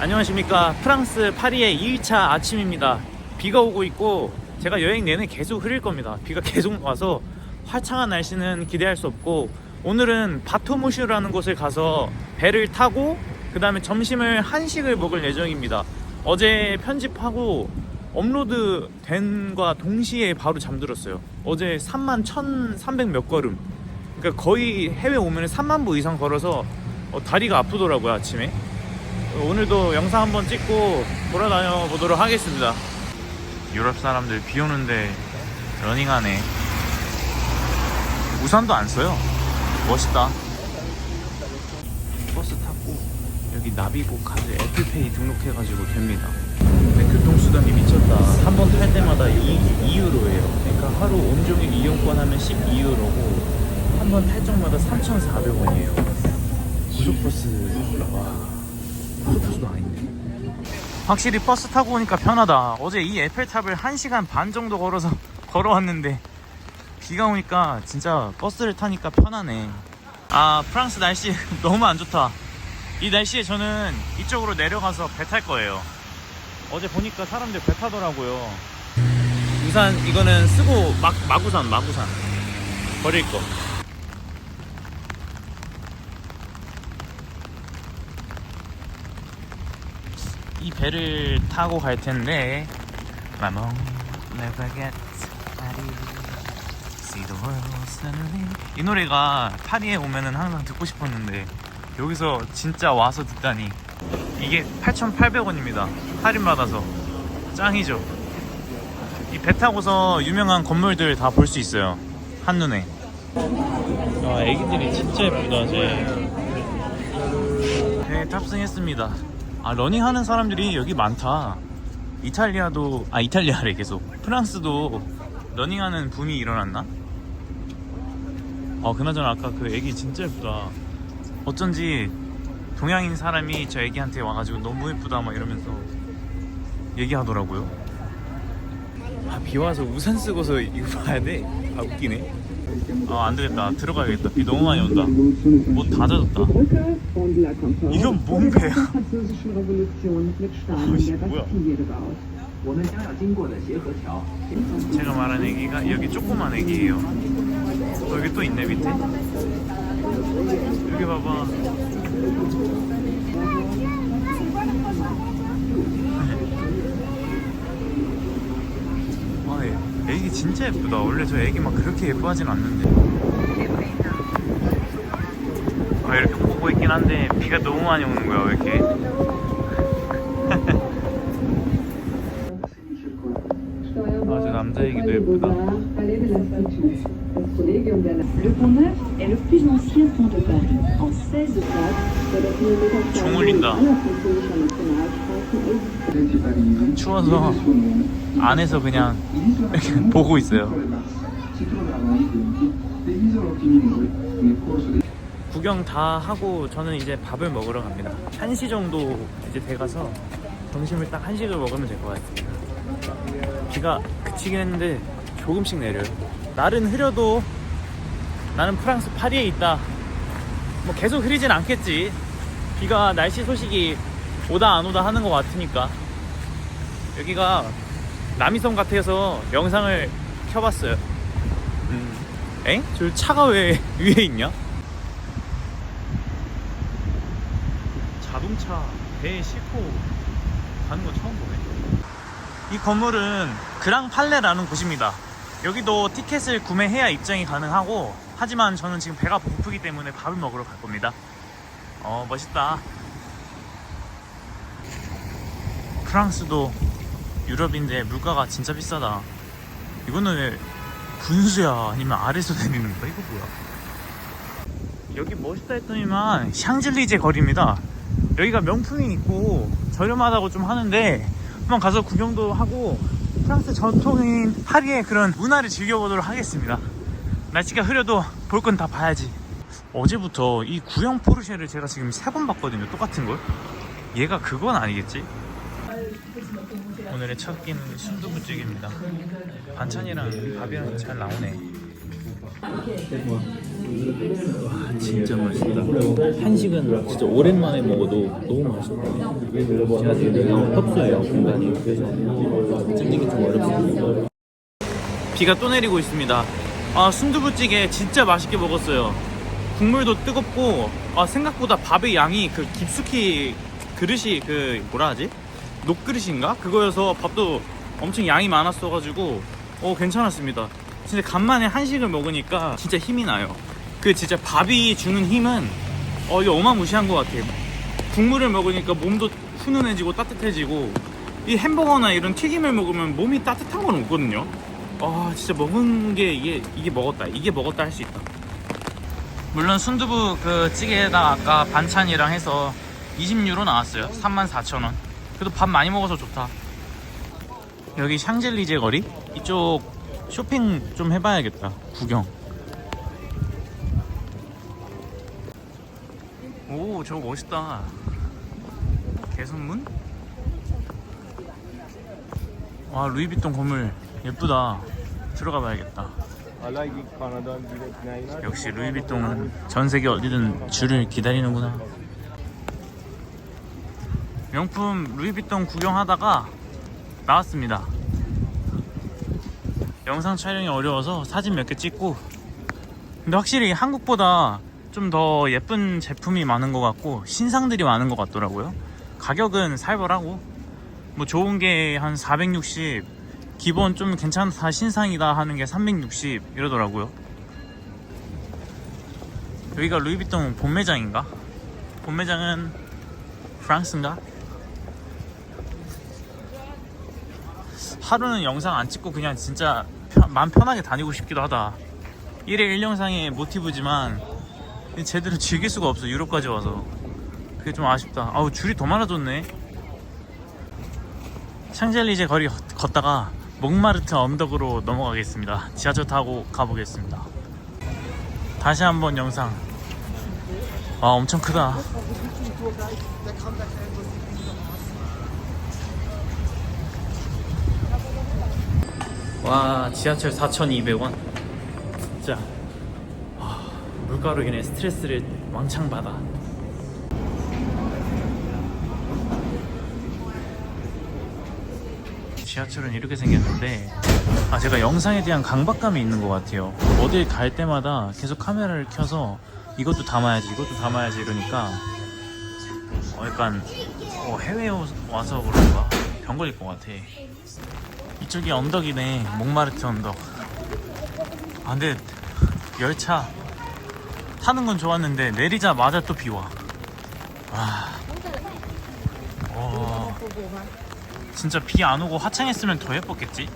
안녕하십니까. 프랑스 파리의 2일차 아침입니다. 비가 오고 있고 제가 여행 내내 계속 흐릴 겁니다. 비가 계속 와서 화창한 날씨는 기대할 수 없고 오늘은 바토무슈라는 곳을 가서 배를 타고 그 다음에 점심을 한식을 먹을 예정입니다. 어제 편집하고 업로드 된과 동시에 바로 잠들었어요. 어제 3만 1300 몇 걸음. 그러니까 거의 해외 오면 3만 보 이상 걸어서 어, 다리가 아프더라고요 아침에 오늘도 영상 한번 찍고 돌아다녀 보도록 하겠습니다. 유럽 사람들 비 오는데 러닝하네. 우산도 안 써요. 멋있다. 버스 타고 여기 나비고 카드 애플페이 등록해가지고 됩니다. 근데 교통수단이 미쳤다. 한 번 탈 때마다 2, 2유로예요. 그러니까 하루 온종일 이용권 하면 12유로고 한 번 탈 적마다 3,400원이에요. 고속버스 와. 포토스도 아닌데. 확실히 버스 타고 오니까 편하다. 어제 이 에펠탑을 1시간 반 정도 걸어서 걸어왔는데 비가 오니까 진짜 버스를 타니까 편하네. 아, 프랑스 날씨 너무 안 좋다. 이 날씨에 저는 이쪽으로 내려가서 배 탈 거예요. 어제 보니까 사람들 배 타더라고요. 우산 이거는 쓰고 막 마구산 마구산 버릴 거. 이 배를 타고 갈 텐데. 마몽 never get Paris See the world suddenly 이 노래가 파리에 오면은 항상 듣고 싶었는데 여기서 진짜 와서 듣다니. 이게 8,800원입니다. 할인 받아서. 짱이죠? 이 배 타고서 유명한 건물들 다 볼 수 있어요. 한눈에. 아 애기들이 진짜 예쁘다 쟤. 네, 탑승했습니다. 아, 러닝 하는 사람들이 여기 많다. 이탈리아도, 아, 이탈리아래 계속. 프랑스도 러닝하는 붐이 일어났나? 어, 그나저나 아까 그 애기 진짜 예쁘다. 어쩐지 동양인 사람이 저 애기한테 와가지고 너무 예쁘다 막 이러면서 얘기하더라고요. 아, 비 와서 우산 쓰고서 이거 봐야 돼? 아, 웃기네. 아 안되겠다. 들어가야겠다. 비 너무 많이 온다. 뭐 못다 젖었다. 이건 뭔 배야 어이씨 뭐야 제가 말한 애기가 여기 조그만 애기예요. 여기 또 있네 밑에. 여기 봐봐. 애- 애기 진짜 예쁘다. 원래 저 애기 막 그렇게 예뻐하진 않는데. 아, 이렇게 보고 있긴 한데 비가 너무 많이 오는 거야. 왜 이렇게? 아, 저 남자 애기도 예쁘다. Le Pont Neuf est le plus ancien pont de Paris, en 16 plaques. 종 울린다. 추워서 안에서 그냥 보고 있어요. 구경 다 하고 저는 이제 밥을 먹으러 갑니다. 1시 정도 이제 돼가서 점심을 딱 한식을 먹으면 될 것 같습니다. 비가 그치긴 했는데 조금씩 내려요. 날은 흐려도 나는 프랑스 파리에 있다. 뭐 계속 흐리진 않겠지. 비가 날씨 소식이 오다 안 오다 하는 것 같으니까. 여기가 남이섬 같아서 영상을 켜봤어요. 음. 엥? 저 차가 왜 위에 있냐? 자동차 배에 싣고 가는 거 처음 보네. 이 건물은 그랑팔레라는 곳입니다. 여기도 티켓을 구매해야 입장이 가능하고 하지만 저는 지금 배가 고프기 때문에 밥을 먹으러 갈 겁니다. 어 멋있다. 프랑스도 유럽인데 물가가 진짜 비싸다. 이거는 왜 분수야 아니면 아래서 내리는 거야? 이거 뭐야? 여기 멋있다 했더니만 샹젤리제 거리입니다. 여기가 명품이 있고 저렴하다고 좀 하는데 한번 가서 구경도 하고 프랑스 전통인 파리의 그런 문화를 즐겨보도록 하겠습니다. 날씨가 흐려도 볼 건 다 봐야지. 어제부터 이 구형 포르쉐를 제가 지금 세 번 봤거든요. 똑같은 걸. 얘가 그건 아니겠지? 오늘의 첫 끼는 순두부찌개입니다. 반찬이랑 밥이랑 잘 나오네. 와 진짜 맛있다. 한식은 진짜 오랜만에 먹어도 너무 맛있다. 제가 지금 너무 협소해요 공간이. 그래서 찍는 게 좀 어렵습니다. 비가 또 내리고 있습니다. 아 순두부찌개 진짜 맛있게 먹었어요. 국물도 뜨겁고 아 생각보다 밥의 양이 그 깊숙이 그릇이 그 뭐라 하지? 녹그릇인가? 그거여서 밥도 엄청 양이 많았어가지고 어 괜찮았습니다. 진짜 간만에 한식을 먹으니까 진짜 힘이 나요. 그 진짜 밥이 주는 힘은 어 이거 어마무시한 것 같아요. 국물을 먹으니까 몸도 훈훈해지고 따뜻해지고 이 햄버거나 이런 튀김을 먹으면 몸이 따뜻한 건 없거든요. 아 진짜 먹은 게 이게 이게 먹었다 이게 먹었다 할 수 있다. 물론 순두부 그 찌개에다 아까 반찬이랑 해서 20유로 나왔어요. 34,000원. 그래도 밥 많이 먹어서 좋다. 여기 샹젤리제 거리 이쪽 쇼핑 좀 해봐야겠다. 구경. 오 저거 멋있다. 개선문? 와 루이비통 건물 예쁘다. 들어가 봐야겠다. 역시 루이비통은 전 세계 어디든 줄을 기다리는구나. 명품 루이비통 구경하다가 나왔습니다. 영상 촬영이 어려워서 사진 몇 개 찍고 근데 확실히 한국보다 좀 더 예쁜 제품이 많은 것 같고 신상들이 많은 것 같더라고요. 가격은 살벌하고 뭐 좋은 게 한 460, 기본 좀 괜찮다 신상이다 하는 게 360 이러더라고요. 여기가 루이비통 본매장인가? 본매장은 프랑스인가? 하루는 영상 안 찍고 그냥 진짜 편, 마음 편하게 다니고 싶기도 하다. 1회 1영상의 모티브지만 제대로 즐길 수가 없어 유럽까지 와서 그게 좀 아쉽다. 아우 줄이 더 많아졌네. 샹젤리제 거리 걷- 걷다가 몽마르트 언덕으로 넘어가겠습니다. 지하철 타고 가보겠습니다. 다시 한번 영상. 아 엄청 크다. 와 지하철 4,200원. 진짜 와, 물가로 인해 스트레스를 왕창 받아. 지하철은 이렇게 생겼는데 아 제가 영상에 대한 강박감이 있는 것 같아요 어딜 갈 때마다 계속 카메라를 켜서 이것도 담아야지 이것도 담아야지 이러니까 어 약간 어, 해외에 와서 그런가 병 걸릴 것 같아 이쪽이 언덕이네 몽마르트 언덕 아 근데 열차 타는 건 좋았는데 내리자마자 또 비와 와 어... 진짜 비 안 오고 화창했으면 더 예뻤겠지?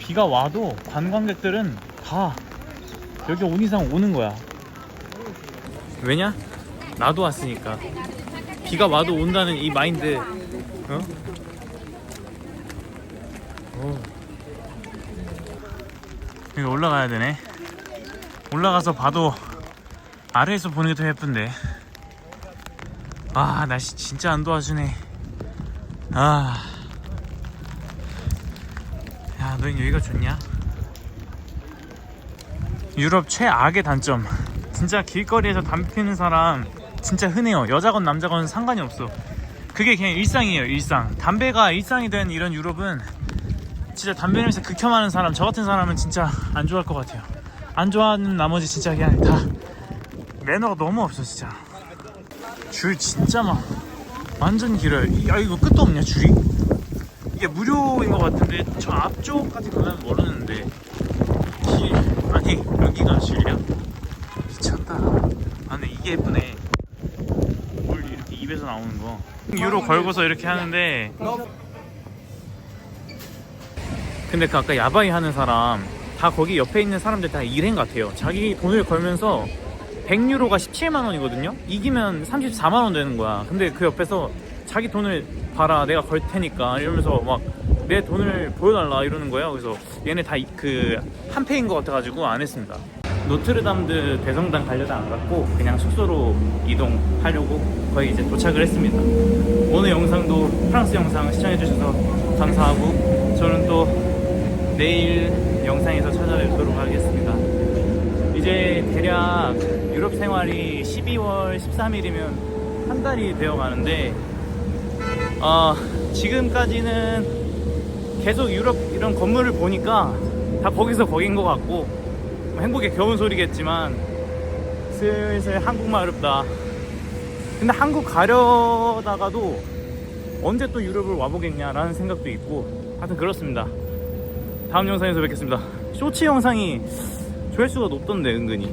비가 와도 관광객들은 다 여기 온 이상 오는 거야. 왜냐? 나도 왔으니까. 비가 와도 온다는 이 마인드. 어? 오. 여기 올라가야 되네. 올라가서 봐도 아래에서 보는 게 더 예쁜데. 아, 날씨 진짜 안 도와주네. 아. 야, 너희 여기가 좋냐? 유럽 최악의 단점. 진짜 길거리에서 담배 피는 사람 진짜 흔해요. 여자건 남자건 상관이 없어. 그게 그냥 일상이에요, 일상. 담배가 일상이 된 이런 유럽은 진짜 담배 냄새 극혐하는 사람, 저 같은 사람은 진짜 안 좋아할 것 같아요. 안 좋아하는 나머지 진짜 그냥 다 매너가 너무 없어, 진짜. 줄 진짜 많아. 완전 길어요. 이- 야 이거 끝도 없냐 줄이? 이게 무료인 것 같은데 저 앞쪽까지 가면 모르는데 길 아니 여기가 줄이야? 미쳤다. 아 근데 이게 예쁘네. 물 이렇게 입에서 나오는 거. 유로 걸고서 이렇게 하는데 근데 그 아까 야바이 하는 사람 다 거기 옆에 있는 사람들 다 일행 같아요. 자기 돈을 걸면서 100유로가 17만 원이거든요. 이기면 34만 원 되는 거야. 근데 그 옆에서 자기 돈을 봐라, 내가 걸 테니까 이러면서 막 내 돈을 보여달라 이러는 거예요. 그래서 얘네 다 그 한패인 것 같아가지고 안 했습니다. 노트르담드 대성당 가려다 안 갔고 그냥 숙소로 이동하려고 거의 이제 도착을 했습니다. 오늘 영상도 프랑스 영상 시청해주셔서 감사하고 저는 또 내일 영상에서 찾아뵙도록 하겠습니다. 이제 대략 유럽 생활이 12월 13일이면 한 달이 되어 가는데 어, 지금까지는 계속 유럽 이런 건물을 보니까 다 거기서 거긴 것 같고 뭐 행복의 겨운 소리겠지만 슬슬 한국만 어렵다 근데 한국 가려다가도 언제 또 유럽을 와보겠냐라는 생각도 있고 하여튼 그렇습니다 다음 영상에서 뵙겠습니다. 쇼츠 영상이 조회수가 높던데 은근히